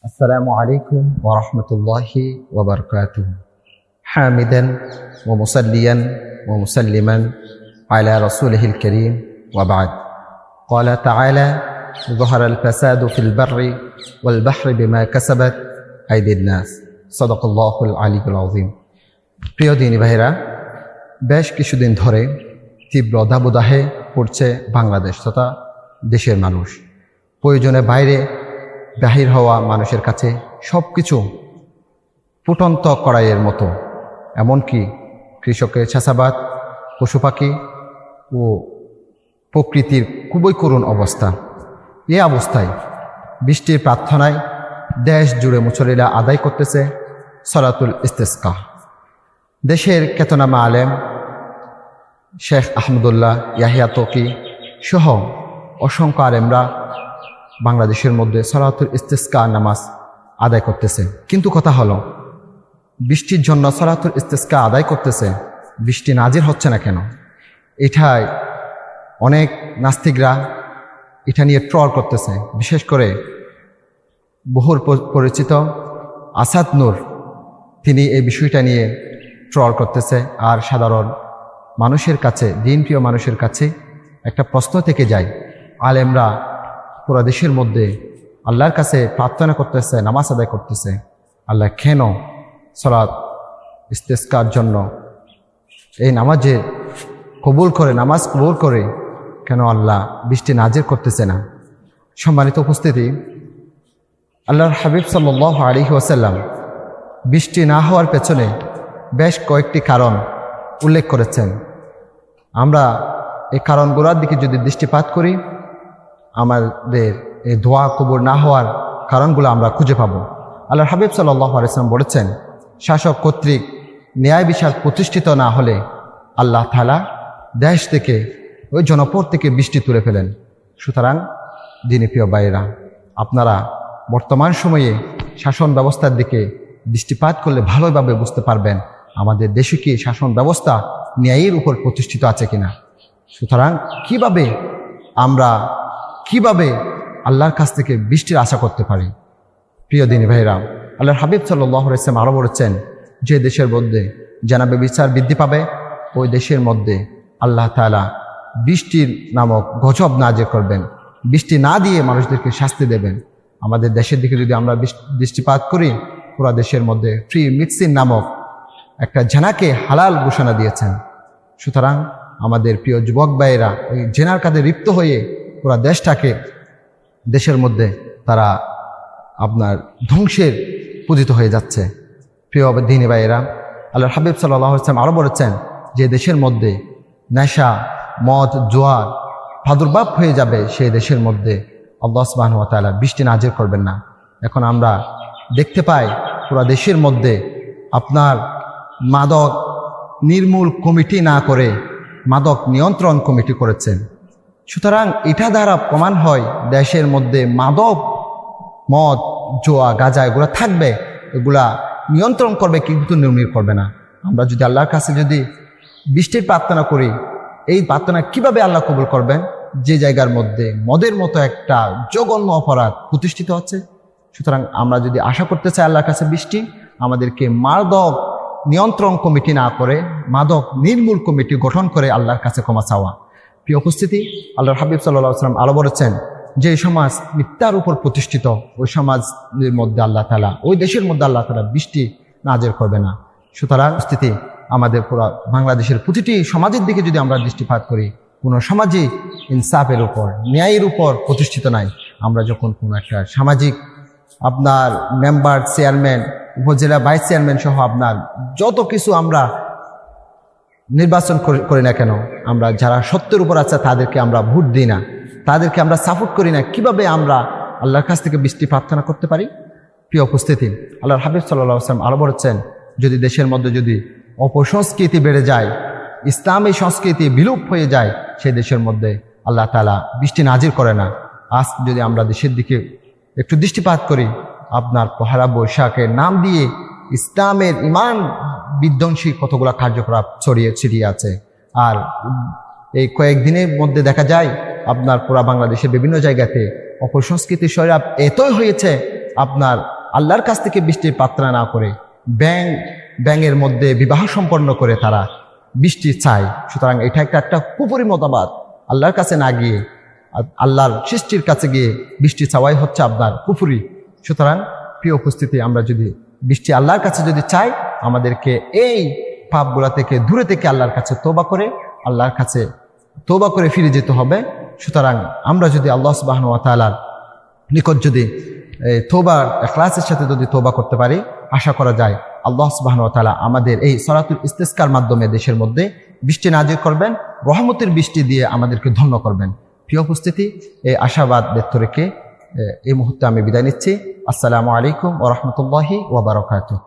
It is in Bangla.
السلام عليكم ورحمة الله وبركاته حامدا ومصليا ومسلما على رسوله الكريم وبعد قال تعالى ظهر الفساد في البر والبحر بما كسبت أيدي الناس صدق الله العلي العظيم প্রিয় দিনী ভাইরা বেশ কিছুদিন ধরে তীব্র দাবদাহে পড়ছে বাংলাদেশ তথা দেশের মানুষ প্রয়োজনে বাইরে বাহির হওয়া মানুষের কাছে সব কিছু ফুটন্ত কড়াইয়ের মতো। এমনকি কৃষকের চাষাবাদ পশু পাখি ও প্রকৃতির খুবই করুণ অবস্থা। এ অবস্থায় বৃষ্টির প্রার্থনায় দেশ জুড়ে মুসলিরা আদায় করতেছে সরাতুল ইস্তেস্কা। দেশের কেতনামা আলেম শেখ আহমদুল্লাহ, ইয়াহিয়া তকি সহ অসংখ্য আলেমরা বাংলাদেশের মধ্যে সলাতুল ইস্তেস্কা নামাজ আদায় করতেছে। কিন্তু কথা হলো, বৃষ্টির জন্য সলাতুল ইস্তেস্কা আদায় করতেছে, বৃষ্টি নাজির হচ্ছে না কেন? এটাই অনেক নাস্তিকরা এটা নিয়ে ট্রল করতেছে। বিশেষ করে বহুল প- পরিচিত আসাদ নূর, তিনি এই বিষয়টা নিয়ে ট্রল করতেছে। আর সাধারণ মানুষের কাছে, দিনপ্রিয় মানুষের কাছে একটা প্রশ্ন থেকে যায়, আলেমরা পুরো দেশের মধ্যে আল্লাহর কাছে প্রার্থনা করতেছে, নামাজ আদায় করতেছে। আল্লাহ কেন সলাৎ ইস্তেস্কার জন্য এই নামাজে কবুল করে, নামাজ কবুল করে কেন আল্লাহ বৃষ্টি নাজির করতেছে না? সম্মানিত উপস্থিতি, আল্লাহর হাবিব সাল্লাহ আলী ওয়াসাল্লাম বৃষ্টি না হওয়ার পেছনে বেশ কয়েকটি কারণ উল্লেখ করেছেন। আমরা এই কারণগুলোর দিকে যদি দৃষ্টিপাত করি আমাদের এই দোয়া কবর না হওয়ার কারণগুলো আমরা খুঁজে পাবো। আল্লাহ হাবিব সাল্লাহ আলিয়াল্লাম বলেছেন, শাসক কর্তৃক ন্যায় বিচার প্রতিষ্ঠিত না হলে আল্লাহ তালা দেশ থেকে ওই জনপদ থেকে বৃষ্টি তুলে ফেলেন। সুতরাং, দিনী প্রিয় বাইরা আপনারা বর্তমান সময়ে শাসন ব্যবস্থার দিকে দৃষ্টিপাত করলে ভালোভাবে বুঝতে পারবেন, আমাদের দেশে কি শাসন ব্যবস্থা ন্যায়ের উপর প্রতিষ্ঠিত আছে কিনা। সুতরাং, কীভাবে আমরা কীভাবে আল্লাহর কাছ থেকে বৃষ্টির আশা করতে পারি? প্রিয় দিনী ভাইরা আল্লাহর হাবিব সাল্লাহ ইসলাম আরও বলেছেন, যে দেশের মধ্যে জানাবে বিচার বৃদ্ধি পাবে, ওই দেশের মধ্যে আল্লাহ তালা বৃষ্টির নামক গজব নাজে করবেন। বৃষ্টি না দিয়ে মানুষদেরকে শাস্তি দেবেন। আমাদের দেশের দিকে যদি আমরা বৃষ্টিপাত করি, পুরা দেশের মধ্যে ফ্রি মিক্সিং নামক একটা জেনাকে হালাল ঘোষণা দিয়েছেন। সুতরাং আমাদের প্রিয় যুবক ভাইয়েরা, ওই জেনার কাজে লিপ্ত হয়ে পুরো দেশটাকে, দেশের মধ্যে তারা আপনার ধ্বংসের পূজিত হয়ে যাচ্ছে। প্রিয় দিনী ভাইয়েরা, আল্লাহ হাবিব সাল্লাহ ইসলাম আরও বলেছেন যে দেশের মধ্যে নেশা, মদ, জোয়ার প্রাদুর্ভাব হয়ে যাবে সেই দেশের মধ্যে। আল্লাহ সুবাহ তালা বৃষ্টি নাজির করবেন না। এখন আমরা দেখতে পাই পুরো দেশের মধ্যে আপনার মাদক নির্মূল কমিটি না করে মাদক নিয়ন্ত্রণ কমিটি করেছেন। সুতরাং এটা দ্বারা প্রমাণ হয় দেশের মধ্যে মাদক, মদ, জোয়া, গাঁজা এগুলো থাকবে, এগুলা নিয়ন্ত্রণ করবে, কিন্তু নির্মূল করবে না। আমরা যদি আল্লাহর কাছে যদি বৃষ্টির প্রার্থনা করি, এই প্রার্থনা কীভাবে আল্লাহ কবুল করবেন? যে জায়গার মধ্যে মদের মতো একটা জঘন্য অপরাধ প্রতিষ্ঠিত হচ্ছে। সুতরাং আমরা যদি আশা করতে চাই আল্লাহর কাছে বৃষ্টি, আমাদেরকে মাদক নিয়ন্ত্রণ কমিটি না করে, মাদক নির্মূল কমিটি গঠন করে আল্লাহর কাছে ক্ষমা চাওয়া। প্রিয় উপস্থিতি, আল্লাহর হাবিব সাল্লাহ সাল্লাম আলো বলেছেন যে সমাজ মিথ্যার উপর প্রতিষ্ঠিত, ওই সমাজের মধ্যে আল্লাহ তালা ওই দেশের মধ্যে আল্লাহ তালা বৃষ্টি নাজের করবে না। সুতরাং স্থিতি আমাদের পুরো বাংলাদেশের প্রতিটি সমাজের দিকে যদি আমরা দৃষ্টিপাত করি, কোনো সমাজই ইনসাফের উপর, ন্যায়ের উপর প্রতিষ্ঠিত নাই। আমরা যখন কোনো একটা সামাজিক আপনার member, chairman, upazila vice chairman সহ আপনার যত কিছু আমরা নির্বাচন করি- না কেন? আমরা যারা সত্যের উপর আছে, তাদেরকে আমরা ভোট দিই না। তাদেরকে আমরা সাপোর্ট করি না। কীভাবে আমরা আল্লাহর কাছ থেকে বৃষ্টি প্রার্থনা করতে পারি? প্রিয় উপস্থিতি, আল্লাহর হাবিব সাল্লাহ আসলাম আরও বলেছেন, যদি দেশের মধ্যে যদি অপসংস্কৃতি বেড়ে যায়, ইসলামী সংস্কৃতি বিলুপ হয়ে যায় সেই দেশের মধ্যে আল্লাহ তালা বৃষ্টি নাজির করে না। আজ যদি আমরা দেশের দিকে একটু দৃষ্টিপাত করি, আপনার পহারা বৈশাখের নাম দিয়ে ইসলামের ইমান বিধ্বংসী কতগুলো কার্যকলাপ ছড়িয়ে ছিটিয়ে আছে। আর এই কয়েকদিনের মধ্যে দেখা যায়, আপনার পুরা বাংলাদেশের বিভিন্ন জায়গাতে অপসংস্কৃতি সৈরাপ এতই হয়েছে, আপনার আল্লাহর কাছ থেকে বৃষ্টির পাত্রা না করে, ব্যাং, ব্যাঙের মধ্যে বিবাহ সম্পন্ন করে তারা বৃষ্টি চায়। সুতরাং এটা একটা একটা কুপুরি মতাবাদ আল্লাহর কাছে না গিয়ে আল্লাহর সৃষ্টির কাছে গিয়ে বৃষ্টি চাওয়াই হচ্ছে আপনার কুফুরি সুতরাং প্রিয় উপস্থিতি, আমরা যদি বৃষ্টি আল্লাহর কাছে যদি চাই আমাদেরকে এই পাপগুলা থেকে দূরে থেকে আল্লাহর কাছে তোবা করে, আল্লাহর কাছে তোবা করে ফিরে যেতে হবে। সুতরাং আমরা যদি আল্লাহ সুবাহন তালার নিকট যদি তোবার ক্লাসের সাথে যদি তোবা করতে পারি, আশা করা যায় আল্লাহ সুবাহন তালা আমাদের এই সরাতুল ইস্তেস্কার মাধ্যমে দেশের মধ্যে বৃষ্টি নাজির করবেন, রহমতের বৃষ্টি দিয়ে আমাদেরকে ধন্য করবেন। প্রিয় উপস্থিতি এই আশাবাদ ব্যক্ত রেখে এই মুহূর্তে আমি বিদায় নিচ্ছি। আসসালামু আলাইকুম ও ওরহমতুল্লাহি ওবরাকাতুহ